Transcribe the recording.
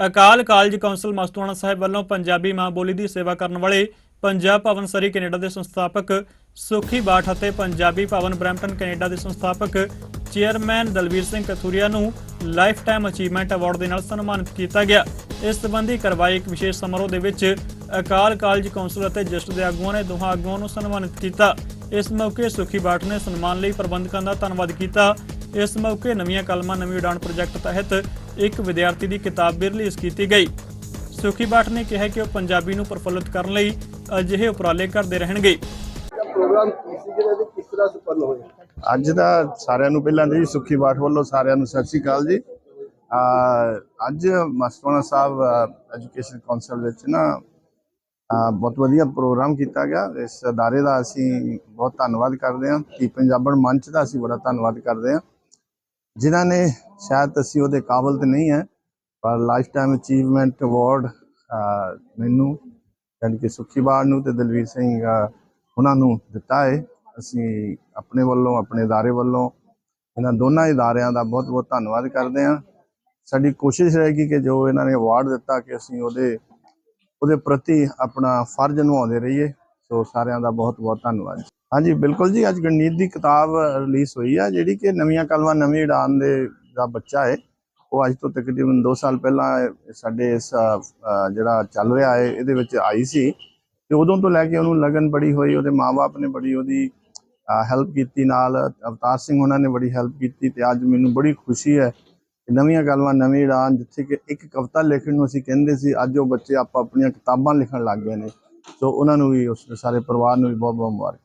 ਅਕਾਲ college council Mastuana Sahib ਵੱਲੋਂ ਪੰਜਾਬੀ ਮਾਂ ਬੋਲੀ ਦੀ ਸੇਵਾ ਕਰਨ ਵਾਲੇ ਪੰਜਾਬ ਭਵਨ ਸਰੀ ਕੈਨੇਡਾ ਦੇ ਸੰਸਥਾਪਕ ਸੁਖੀ ਬਾਠ ਅਤੇ ਪੰਜਾਬੀ ਭਵਨ ਬਰੈਂਪਟਨ ਕੈਨੇਡਾ ਦੇ ਸੰਸਥਾਪਕ ਚੇਅਰਮੈਨ ਦਲਵੀਰ ਸਿੰਘ ਕਥੂਰੀਆ ਨੂੰ ਲਾਈਫ ਟਾਈਮ ਅਚੀਵਮੈਂਟ ਅਵਾਰਡ ਦੇ ਨਾਲ ਸਨਮਾਨਿਤ ਕੀਤਾ ਗਿਆ। ਇਸ ਸਬੰਧੀ ਕਰਵਾਏ ਇੱਕ ਵਿਸ਼ੇਸ਼ ਸਮਾਰੋਹ ਦੇ ਵਿੱਚ ਅਕਾਲ ਕਾਲਜ ਕੌਂਸਲ ਅਤੇ ਜਸਟ ਦੇ ਆਗੂਆਂ ਨੇ ਦੋਹਾਂ ਆਗੂਆਂ ਨੂੰ ਸਨਮਾਨਿਤ ਕੀਤਾ। ਇਸ ਮੌਕੇ ਸੁਖੀ ਬਾਠ ਨੇ ਸਨਮਾਨ ਲਈ ਪ੍ਰਬੰਧਕਾਂ ਦਾ ਧੰਨਵਾਦ ਕੀਤਾ। ਇਸ ਮੌਕੇ ਨਵੀਆਂ ਕਲਮਾਂ, ਨਵੀਂ ਉਡਾਨ ਪ੍ਰੋਜੈਕਟ ਤਹਿਤ ਇੱਕ ਵਿਦਿਆਰਥੀ ਦੀ ਕਿਤਾਬ ਵੀ ਰਿਲੀਜ਼ ਕੀਤੀ ਗਈ। ਸੁਖੀ ਬਾਠ ਨੇ ਕਿਹਾ ਕਿ ਉਹ ਪੰਜਾਬੀ ਨੂੰ ਪ੍ਰਫੁੱਲਤ ਕਰਨ ਲਈ ਅਜਿਹੇ ਉਪਰਾਲੇ ਕਰਦੇ ਰਹਿਣਗੇ। ਪ੍ਰੋਗਰਾਮ ਕਿਸ ਤਰ੍ਹਾਂ ਹੋਇਆ ਅੱਜ ਦਾ ਸਾਰਿਆਂ ਨੂੰ ਪਹਿਲਾਂ ਜੀ ਸੁਖੀ ਬਾਠ ਵੱਲੋਂ ਸਾਰਿਆਂ ਨੂੰ ਸਤਿ ਸ਼੍ਰੀ ਅਕਾਲ ਜੀ। ਅੱਜ ਮਸਤਵਾਣਾ ਸਾਹਿਬ ਐਜੂਕੇਸ਼ਨ ਕਾਉਂਸਲ ਵਿੱਚ ਨਾ ਬਹੁਤ ਵਧੀਆ ਪ੍ਰੋਗਰਾਮ ਕੀਤਾ ਗਿਆ। ਇਸ ਅਦਾਰੇ ਦਾ ਅਸੀਂ ਬਹੁਤ ਧੰਨਵਾਦ ਕਰਦੇ ਹਾਂ। ਕਿ ਪੰਜਾਬਣ ਮੰਚ ਦਾ ਅਸੀਂ ਬੜਾ ਧੰਨਵਾਦ ਕਰਦੇ ਹਾਂ। ਜਿਨ੍ਹਾਂ ਨੇ ਸ਼ਾਇਦ ਅਸੀਂ ਉਹਦੇ ਕਾਬਲ ਤੇ ਨਹੀਂ ਹੈ, ਪਰ ਲਾਈਫ ਟਾਈਮ ਅਚੀਵਮੈਂਟ ਅਵਾਰਡ ਮੈਨੂੰ, ਯਾਨੀ ਕਿ ਸੁਖੀ ਬਾੜ ਨੂੰ ਤੇ ਦਲਵੀਰ ਸਿੰਘ ਉਹਨਾਂ ਨੂੰ ਦਿੱਤਾ ਹੈ। ਅਸੀਂ ਆਪਣੇ ਵੱਲੋਂ, ਆਪਣੇ ادارے ਵੱਲੋਂ, ਇਹਨਾਂ ਦੋਨਾਂ ਇਦਾਰਿਆਂ ਦਾ ਬਹੁਤ-ਬਹੁਤ ਧੰਨਵਾਦ ਕਰਦੇ ਹਾਂ। ਸਾਡੀ ਕੋਸ਼ਿਸ਼ ਰਹੇਗੀ ਕਿ ਜੋ ਇਹਨਾਂ ਨੇ ਅਵਾਰਡ ਦਿੱਤਾ ਕਿ ਅਸੀਂ ਉਹਦੇ ਉਹਦੇ ਪ੍ਰਤੀ ਆਪਣਾ ਫਰਜ਼ ਨਿਭਾਉਂਦੇ ਰਹੀਏ। ਸੋ ਸਾਰਿਆਂ ਦਾ ਬਹੁਤ-ਬਹੁਤ ਧੰਨਵਾਦ। ਹਾਂਜੀ, ਬਿਲਕੁਲ ਜੀ। ਅੱਜ ਗਣਨੀਤ ਦੀ ਕਿਤਾਬ ਰਿਲੀਜ਼ ਹੋਈ ਆ, ਜਿਹੜੀ ਕਿ ਨਵੀਆਂ ਕਲਮਾਂ, ਨਵੀਂ ਉਡਾਨ ਦੇ ਦਾ ਬੱਚਾ ਹੈ ਉਹ ਅੱਜ ਤੋਂ ਤਕਰੀਬਨ 2 ਸਾਲ ਪਹਿਲਾਂ ਸਾਡੇ ਇਸ ਜਿਹੜਾ ਚੱਲ ਰਿਹਾ ਹੈ ਇਹਦੇ ਵਿੱਚ ਆਈ ਸੀ। ਤੇ ਉਦੋਂ ਤੋਂ ਲੈ ਕੇ ਉਹਨੂੰ ਲਗਨ ਬੜੀ ਹੋਈ, ਉਹਦੇ ਮਾਪੇ ਨੇ ਬੜੀ ਉਹਦੀ ਹੈਲਪ ਕੀਤੀ ਨਾਲ। ਅਵਤਾਰ ਸਿੰਘ ਉਹਨਾਂ ਨੇ ਬੜੀ ਹੈਲਪ ਕੀਤੀ ਤੇ ਅੱਜ ਮੈਨੂੰ ਬੜੀ ਖੁਸ਼ੀ ਹੈ ਕਿ ਨਵੀਆਂ ਕਲਮਾਂ, ਨਵੀਂ ਉਡਾਨ, ਜਿੱਥੇ ਕਿ ਇੱਕ ਕਵਿਤਾ ਲਿਖਣ ਨੂੰ ਅਸੀਂ ਕਹਿੰਦੇ ਸੀ, ਅੱਜ ਉਹ ਬੱਚੇ ਆਪਾਂ ਆਪਣੀਆਂ ਕਿਤਾਬਾਂ ਲਿਖਣ ਲੱਗ ਗਏ ਨੇ। ਸੋ ਉਹਨਾਂ ਨੂੰ ਵੀ, ਉਸ ਸਾਰੇ ਪਰਿਵਾਰ ਨੂੰ ਵੀ ਬਹੁਤ ਬਹੁਤ ਮੁਬਾਰਕ।